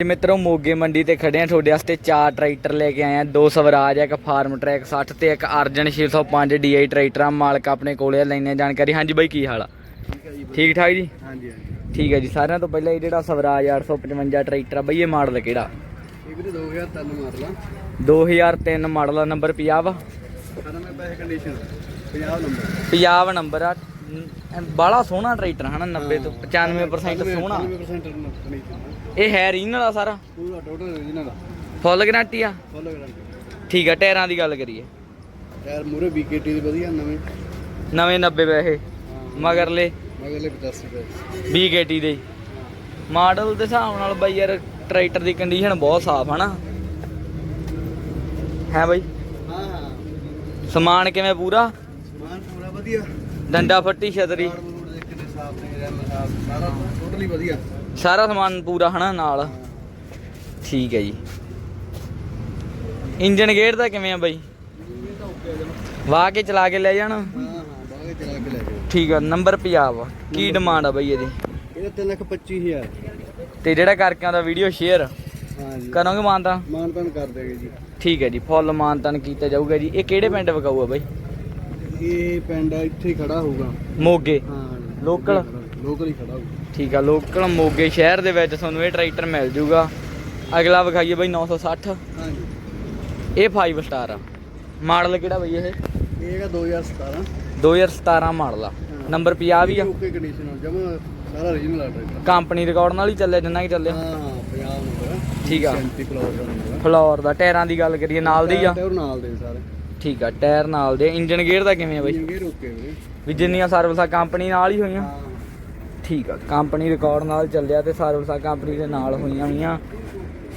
ਜੀ ਮਿੱਤਰੋ ਮੋਗੇ ਮੰਡੀ ਤੇ ਖੜੇ ਆ। ਤੁਹਾਡੇ ਵਾਸਤੇ ਚਾਰ ਟਰੈਕਟਰ ਲੈ ਕੇ ਆਏ ਆ। ਦੋ ਸਵਰਾਜ ਇੱਕ ਫਾਰਮ ਟਰੈਕ 60 ਤੇ ਇੱਕ ਅਰਜਨ 605 DI ਟਰੈਕਟਰ। ਆ ਮਾਲਕ ਆਪਣੇ ਕੋਲੇ ਆ ਲੈਣੇ ਜਾਣਕਾਰੀ। ਹਾਂਜੀ ਬਾਈ ਕੀ ਹਾਲ ਆ? ਠੀਕ ਠਾਕ ਜੀ? ਹਾਂਜੀ ਹਾਂਜੀ। ਠੀਕ ਹੈ ਜੀ। ਸਾਰਿਆਂ ਤੋਂ ਪਹਿਲਾਂ ਇਹ ਜਿਹੜਾ ਸਵਰਾਜ 855 ਟਰੈਕਟਰ ਆ ਬਈ ਇਹ ਮਾਡਲ ਕਿਹੜਾ? ਇਹ ਵੀਰੇ 2003 ਮਾਰ ਲਾ 2003 ਮਾਡਲ ਆ ਨੰਬਰ 50 ਵਾ? ਸਾਰਾ ਮੈਂ ਪੈਸੇ ਕੰਡੀਸ਼ਨ 50 ਨੰਬਰ 50 ਨੰਬਰ ਆ। ਬਾਲਾ ਸੋਹਣਾ ਟਰੈਕਟਰ ਹਨਾ 90 ਤੋਂ 95% ਸੋਹਣਾ। 90% ਕੰਡੀਸ਼ਨ ਇਹ ਹੈ ਰੀਨਲ ਆ ਸਾਰਾ? ਪੂਰਾ ਟੋਟਲ original ਦਾ ਫੁੱਲ ਗਾਰੰਟੀ ਆ? ਫੋਲੋ ਗਾਰੰਟੀ ਠੀਕ ਆ ਟਾਇਰਾਂ ਦੀ ਗੱਲ ਕਰੀਏ। ਯਾਰ ਮੂਰੇ BKT ਦੇ ਵਧੀਆ ਨਵੇਂ। ਨਵੇਂ 90 ਪੈਸੇ। ਮਗਰਲੇ ਮਗਰਲੇ 85 ਰੁਪਏ BKT ਦੇ। ਮਾਡਲ ਦੇ ਹਿਸਾਬ ਨਾਲ ਬਾਈ ਯਾਰ ਟਰੈਕਟਰ ਦੀ ਕੰਡੀਸ਼ਨ ਬਹੁਤ ਸਾਫ਼ ਹਨਾ ਹੈ ਬਾਈ? ਹਾਂ ਹਾਂ। ਸਮਾਨ ਕਿਵੇਂ ਪੂਰਾ? ਸਮਾਨ ਪੂਰਾ ਵਧੀਆ। ਡੰਡਾ ਫੱਟੀ ਛਤਰੀ। ਸਾਰਾ ਟੋਟਲੀ ਵਧੀਆ। ਸਾਰਾ ਸਮਾਨ ਪੂਰਾ ਹਨਾ ਨਾਲ। ਠੀਕ ਹੈ ਜੀ। ਇੰਜਨ ਗੇਅਰ ਦਾ ਕਿਵੇਂ ਆ ਬਾਈ? ਵਾਹ ਕੇ ਚਲਾ ਕੇ ਲੈ ਜਾਣਾ? ਹਾਂ ਹਾਂ ਬਾਗੇ ਚਲਾ ਕੇ ਲੈ ਜਾਓ ਠੀਕ ਆ ਨੰਬਰ 50 ਆ ਕੀ ਡਿਮਾਂਡ ਆ ਬਾਈ ਇਹਦੀ? ਇਹਦਾ 3 ਲੱਖ 25000 ਤੇ ਜਿਹੜਾ ਕਰਕੇ ਆਉਂਦਾ ਵੀਡੀਓ ਸ਼ੇਅਰ ਹਾਂ ਜੀ। ਕਰੋਗੇ ਮਾਨਤਾ? ਮਾਨਤਾਨ ਕਰ ਦੇਗੇ ਜੀ। ਠੀਕ ਹੈ ਜੀ ਫੁੱਲ ਮਾਨਤਨ ਕੀਤਾ ਜਾਊਗਾ ਜੀ। ਇਹ ਕਿਹੜੇ ਪਿੰਡ ਵਿਕਾਊ ਆ ਬਾਈ? ਇਹ ਪਿੰਡ ਇੱਥੇ ਖੜਾ ਹੋਊਗਾ। ਮੋਗੇ। ਹਾਂ ਲੋਕਲ? ਲੋਕਲ ਹੀ ਖੜਾ ਹੋਊਗਾ। ਠੀਕ ਆ ਲੋਕਲ ਮੋਗੇ ਸ਼ਹਿਰ ਦੇ ਵਿੱਚ ਤੁਹਾਨੂੰ ਇਹ ਟਰੈਕਟਰ ਮਿਲ ਜਾਊਗਾ ਅਗਲਾ ਵਿਖਾਈਏ ਬਾਈ 960 ਹਾਂ ਜੀ ਇਹ 5 ਸਟਾਰ ਆ। ਮਾਡਲ ਕਿਹੜਾ ਬਾਈ ਇਹ? ਇਹ ਹੈਗਾ 2017 2017 ਮਾਡਲ ਆ। ਨੰਬਰ 50 ਵੀ ਆ। ਓਕੇ ਕੰਡੀਸ਼ਨ ਜਮਾ ਸਾਰਾ origignal ਆ ਟਰੈਕਟਰ। ਕੰਪਨੀ ਰਿਕਾਰਡ ਨਾਲ ਹੀ ਚੱਲਿਆ ਜਿੰਨਾ ਕਿ ਚੱਲਿਆ। ਹਾਂ ਹਾਂ 50 ਨੰਬਰ ਠੀਕ ਆ। 37 ਫਲੋਰ ਦਾ ਟਾਇਰਾਂ ਦੀ ਗੱਲ ਕਰੀਏ ਨਾਲ ਦੀ ਆ। ਟਾਇਰ ਨਾਲ ਦੇ ਸਾਰੇ। ਠੀਕ ਆ ਟਾਇਰ ਨਾਲ ਦੇ ਇੰਜਨ ਗੇਅਰ ਦਾ ਕਿਵੇਂ ਆ ਬਾਈ? ਗੇਅਰ ਓਕੇ ਵੀਰੇ। ਵੀ ਜਿੰਨੀਆਂ ਸਰਵਿਸਾਂ ਕੰਪਨੀ ਨਾਲ ਹੀ ਹੋਈਆਂ। ਹਾਂ। ਠੀਕ ਆ। ਕੰਪਨੀ ਰਿਕਾਰਡ ਨਾਲ ਚੱਲਿਆ ਤੇ ਸਰਵਿਸਾਂ ਕੰਪਨੀ ਦੇ ਨਾਲ ਹੋਈਆਂ ਹੋਈਆਂ।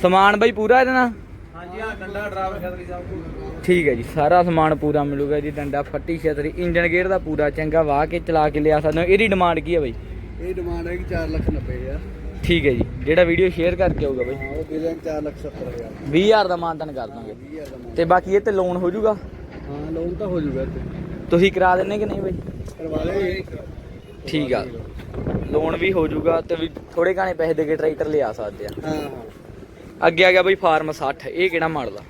ਸਮਾਨ ਬਾਈ ਪੂਰਾ ਇਹਦੇ ਨਾਲ? ਹਾਂਜੀ ਆ ਡੰਡਾ ਡਰਾਈਵਰ ਖਤਰੀ ਸਭ ਕੁਝ ਠੀਕ ਹੈ ਜੀ ਸਾਰਾ ਸਮਾਨ ਪੂਰਾ ਮਿਲੂਗਾ ਜੀ ਡੰਡਾ ਫੱਟੀ ਛਤਰੀ ਇੰਜਨ ਗੇਅਰ ਦਾ ਪੂਰਾ ਚੰਗਾ ਵਾਹ ਕੇ ਚਲਾ ਕੇ ਲਿਆ ਸਕਦੇ ਹੋ ਇਹਦੀ ਡਿਮਾਂਡ ਕੀ ਹੈ ਬਾਈ? ਇਹ ਡਿਮਾਂਡ ਹੈ ਕਿ 4 ਲੱਖ 90 ਹਜ਼ਾਰ। ਠੀਕ ਹੈ ਜੀ ਜਿਹੜਾ ਵੀਡੀਓ ਸ਼ੇਅਰ ਕਰਕੇ ਆਊਗਾ ਬਾਈ। ਹਾਂ ਉਹ ਦੇ ਦੇਣ 4 ਲੱਖ 70 ਹਜ਼ਾਰ। 20000 ਦਾ ਮਾਨਤਨ ਕਰ ਦਾਂਗੇ। 20000 ਦਾ ਮਾਲ। ਤੇ ਬਾਕੀ ਇਹ ਤੇ ਲੋਨ ਹੋ ਜਾਊਗਾ? ਹਾਂ ਲੋਨ ਤਾਂ ਹੋ ਜਾਊਗਾ ਤੁਸੀਂ ਕਰਾ ਦਿੰਨੇ ਕਿ ਨਹੀਂ ਬਾਈ? ਕਰਵਾ ਲੈ ਠੀਕ ਆ। ਲੋਨ ਵੀ ਹੋ ਜਾਊਗਾ ਤੇ ਵੀ ਥੋੜੇ ਘਾਣੇ ਪੈਸੇ ਦੇ ਕੇ ਟਰੈਕਟਰ ਲਿਆ ਸਕਦੇ ਆ। ਹਾਂ ਹਾਂ। ਅੱਗੇ ਆ ਗਿਆ ਬਾਈ ਫਾਰਮ 60 ਇਹ ਕਿਹੜਾ ਮਾਡਲ ਆ?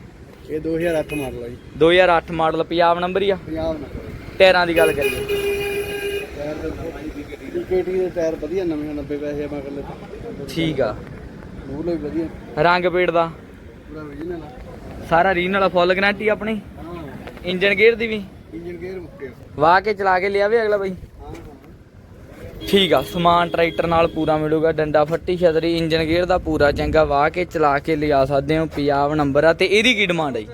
ਇਹ 2008 ਮਾਡਲ ਆ ਜੀ। 2008 ਮਾਡਲ ਪੰਜਾਬ ਨੰਬਰ ਹੀ ਆ? 50 ਨੰਬਰ ਟਾਇਰਾਂ ਦੀ ਗੱਲ ਕਰੀਏ। ਟਾਇਰ ਦੇ BKT ਦੇ ਟਾਇਰ ਵਧੀਆ ਨਵੇਂ 90 ਪੈਸੇ ਆ ਮਗਰਲੇ ਤੇ ਠੀਕ ਆ। ਮੂਹਰੇ ਵੀ ਵਧੀਆ। ਰੰਗ ਪੇੜ ਦਾ? ਪੂਰਾ origignal ਆ। ਸਾਰਾ ਰੀਨ ਵਾਲਾ ਫੁੱਲ ਗਾਰੰਟੀ ਆਪਣੀ? ਹਾਂ। ਇੰਜਨ ਗੇਅਰ ਦੀ ਵੀ? ਇੰਜਨ ਗੇਅਰ ਮੁੱਕੇ ਵਾਹ ਕੇ ਚਲਾ ਕੇ ਲਿਆ ਵੀ ਅਗਲਾ ਬਾਈ। ਠੀਕ ਆ ਸਮਾਨ ਟਰੈਕਟਰ ਨਾਲ ਪੂਰਾ ਮਿਲੂਗਾ ਡੰਡਾ ਫੱਟੀ ਛਤਰੀ ਇੰਜਨ ਗੇਅਰ ਦਾ ਪੂਰਾ ਚੰਗਾ ਵਾਹ ਕੇ ਚਲਾ ਕੇ ਲਿਆ ਸਕਦੇ ਹੋ ਪੰਜਾਬ ਨੰਬਰ ਆ ਤੇ ਇਹਦੀ ਕੀ ਡਿਮਾਂਡ ਹੈ ਜੀ?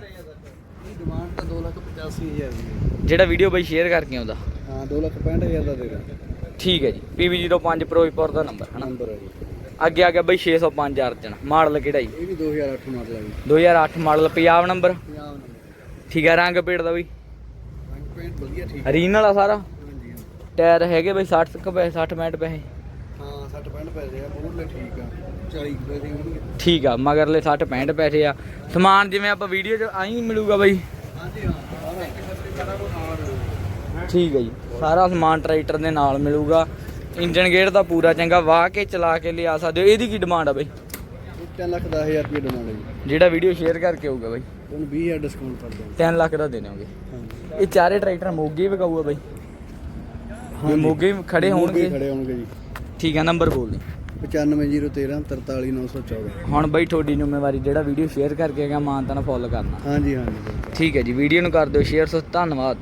ਡਿਮਾਂਡ ਤਾਂ 2 ਲੱਖ 85 ਹਜ਼ਾਰ ਦੀ ਹੈ ਜਿਹੜਾ ਵੀਡੀਓ ਬਾਈ ਸ਼ੇਅਰ ਕਰਕੇ ਆਉਂਦਾ। ਹਾਂ 2 ਲੱਖ 65 ਹਜ਼ਾਰ ਦਾ ਦੇਗਾ ਠੀਕ ਹੈ ਜੀ PV05 ਫਿਰੋਜ਼ਪੁਰ ਦਾ ਨੰਬਰ ਹਨਾ? ਨੰਬਰ ਹੈ ਜੀ। ਅੱਗੇ ਆ ਗਿਆ ਬਾਈ 605 ਅਰਜਨ ਮਾਡਲ ਕਿਹੜਾ ਜੀ? ਇਹ ਵੀ 2008 ਮਾਡਲ ਹੈ ਜੀ। 2008 ਮਾਡਲ ਪੰਜਾਬ ਨੰਬਰ। 50 ਨੰਬਰ। ਠੀਕ ਆ ਰੰਗ ਪੇੜ ਦਾ ਬਾਈ। ਰੰਗ ਪੇਂਟ ਵਧੀਆ ਠੀਕ ਰੀਨ ਵਾਲਾ ਸਾਰਾ? ਹਾਂ। ਟਾਇਰ ਹੈਗੇ ਬਾਈ 60 ਕੁ ਪੈਸੇ 60 65 ਪੈਸੇ। ਹਾਂ 60 65 ਪੈਸੇ ਆ ਮੂਹਰਲੇ ਠੀਕ ਆ 40 ਕੁ ਪੈਸੇ ਹੋਣਗੇ। ਠੀਕ ਆ ਮਗਰਲੇ 60 65 ਪੈਸੇ ਆ। ਸਮਾਨ ਜਿਵੇਂ ਆਪਾਂ ਵੀਡੀਓ 'ਚ ਆਈ ਮਿਲੂਗਾ ਬਾਈ। ਹਾਂਜੀ ਹਾਂ ਠੀਕ ਹੈ ਜੀ ਸਾਰਾ ਸਮਾਨ ਟਰੈਕਟਰ ਦੇ ਨਾਲ ਮਿਲੂਗਾ। ਇੰਜਨ ਗੇਅਰ ਦਾ ਪੂਰਾ ਚੰਗਾ ਵਾਹ ਕੇ ਚਲਾ ਕੇ ਲਿਆ ਸਕਦੇ ਹੋ। ਇਹਦੀ ਕੀ ਡਿਮਾਂਡ ਆ ਬਾਈ? 3 ਲੱਖ 10 ਹਜ਼ਾਰ ਰੁਪਏ ਡਿਮਾਂਡ ਹੈ ਜਿਹੜਾ ਵੀਡੀਓ ਸ਼ੇਅਰ ਕਰਕੇ ਆਊਗਾ ਬਾਈ। ਤੁਹਾਨੂੰ 20 ਹਜ਼ਾਰ ਡਿਸਕਾਊਂਟ ਕਰ ਦਾਂਗੇ 3 ਲੱਖ ਦਾ ਦੇ ਹਾਂਜੀ। ਇਹ ਚਾਰੇ ਟਰੈਕਟਰ ਮੋਗੇ ਵਿਕਾਊਗਾ ਬਾਈ। ਵੀ ਮੋਗੇ ਹੀ ਖੜੇ ਹੋਣਗੇ? ਖੜੇ ਹੋਣਗੇ ਜੀ। ਠੀਕ ਆ ਨੰਬਰ ਬੋਲ ਦੇ। 95013 43914 ਹੁਣ ਬਾਈ ਤੁਹਾਡੀ ਜ਼ਿੰਮੇਵਾਰੀ ਜਿਹੜਾ ਵੀਡੀਓ ਸ਼ੇਅਰ ਕਰਕੇ ਗਿਆ ਮਾਨ ਤਾਂ ਫੋਲੋ ਕਰਨਾ। ਹਾਂਜੀ ਹਾਂਜੀ। ਠੀਕ ਹੈ ਜੀ ਵੀਡੀਓ ਨੂੰ ਕਰ ਦਿਓ ਸ਼ੇਅਰ ਸੋ ਧੰਨਵਾਦ।